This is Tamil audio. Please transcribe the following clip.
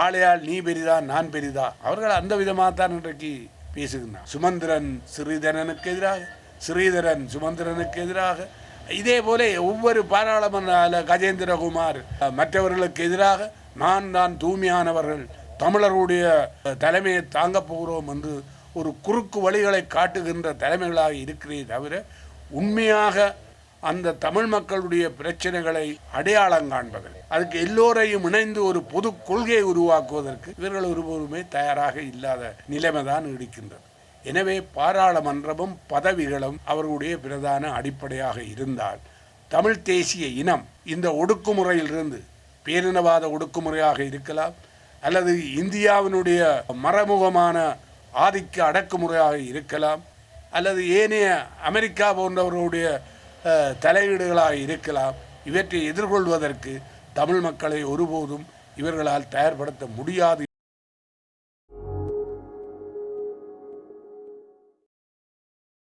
ஆளையால் நீ பெரிதா நான் பெரிதா. அவர்கள் அந்த விதமாக தான் இன்றைக்கு பேசுகின்றான் சுமந்திரன் ஸ்ரீதரனுக்கு எதிராக ஸ்ரீதரன் சுமந்திரனுக்கு எதிராக இதே போல ஒவ்வொரு பாராளுமன்ற கஜேந்திரகுமார் மற்றவர்களுக்கு எதிராக நான் தான் தூய்மையானவர்கள் தமிழருடைய தலைமையை தாங்கப் போகிறோம் என்று ஒரு குறுக்கு வழிகளை காட்டுகின்ற தலைமைகளாக இருக்கிறே தவிர உண்மையாக அந்த தமிழ் மக்களுடைய பிரச்சனைகளை அடையாளம் காண்பதில்லை. அதுக்கு எல்லோரையும் இணைந்து ஒரு பொது கொள்கையை உருவாக்குவதற்கு இவர்கள் ஒருவருமே தயாராக இல்லாத நிலைமை தான் இருக்கின்றது. எனவே பாராளுமன்றமும் பதவிகளும் அவர்களுடைய பிரதான அடிப்படையாக இருந்தால் தமிழ் தேசிய இனம் இந்த ஒடுக்குமுறையிலிருந்து பேரினவாத ஒடுக்குமுறையாக இருக்கலாம் அல்லது இந்தியாவினுடைய மறைமுகமான ஆதிக்க அடக்குமுறையாக இருக்கலாம் அல்லது ஏனைய அமெரிக்கா போன்றவர்களுடைய தலையீடுகளாக இருக்கலாம். இவற்றை எதிர்கொள்வதற்கு தமிழ் மக்களை ஒருபோதும் இவர்களால் தயார்படுத்த முடியாது